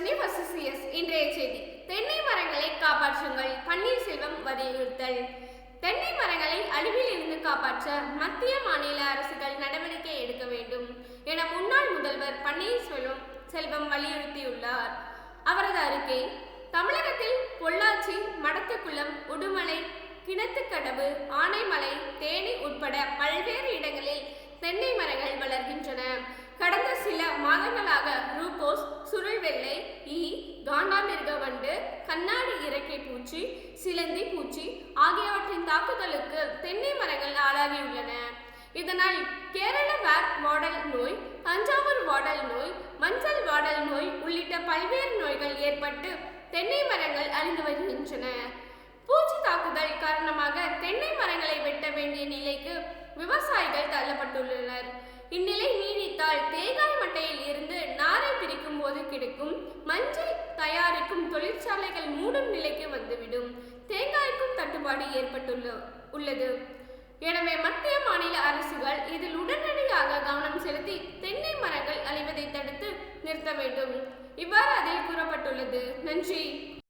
Dhanalakshmi versus S இன்றைய செய்தி. தென்னை மரங்களை காப்பாற்றுங்கள் பன்னீர்செல்வம் வலியுறுத்தல். தென்னை மரங்களை அழிவில் இருந்து காப்பாற்ற மத்திய மாநில அரசுகள் நடவடிக்கை எடுக்க வேண்டும் என முன்னாள் முதல்வர் பன்னீர்செல்வம் செல்வம் வலியுறுத்தியுள்ளார். அவரது அறிக்கை தமிழகத்தில் பொள்ளாச்சி மடத்துக்குளம் உடுமலை கிணத்துக்கடவு ஆனைமலை தேனி உட்பட பல்வேறு இடங்களில் தென்னை மரங்கள் வளர்கின்றன. கடந்த சில மாதங்களாக கம்போஸ் சுருள் வெள்ளை ஈ காண்டாமிருக வண்டு கண்ணாடி இறக்கை பூச்சி சிலந்தி பூச்சி ஆகியவற்றின் தாக்குதலுக்கு தென்னை மரங்கள் ஆளாகியுள்ளன. இதனால் கேரள வேர் வாடல் நோய் தஞ்சாவூர் வாடல் நோய் மஞ்சள் வாடல் நோய் உள்ளிட்ட பல்வேறு நோய்கள் ஏற்பட்டு தென்னை மரங்கள் அழிந்து வருகின்றன. பூச்சி தாக்குதல் காரணமாக தென்னை மரங்களை வெட்ட வேண்டிய நிலைக்கு விவசாயிகள் தள்ளப்பட்டுள்ளனர். கிடைக்கும். மஞ்சள் தயாரிக்கும் தொழிற்சாலைகள் மூடும் நிலைக்கு வந்துவிடும். தேங்காய்க்கும் தட்டுப்பாடு ஏற்பட்டுள்ள உள்ளது. எனவே மத்திய மாநில அரசுகள் இதில் உடனடியாக கவனம் செலுத்தி தென்னை மரங்கள் அழிவதை தடுத்து நிறுத்த வேண்டும். இவ்வாறு அதில் கூறப்பட்டுள்ளது. நன்றி.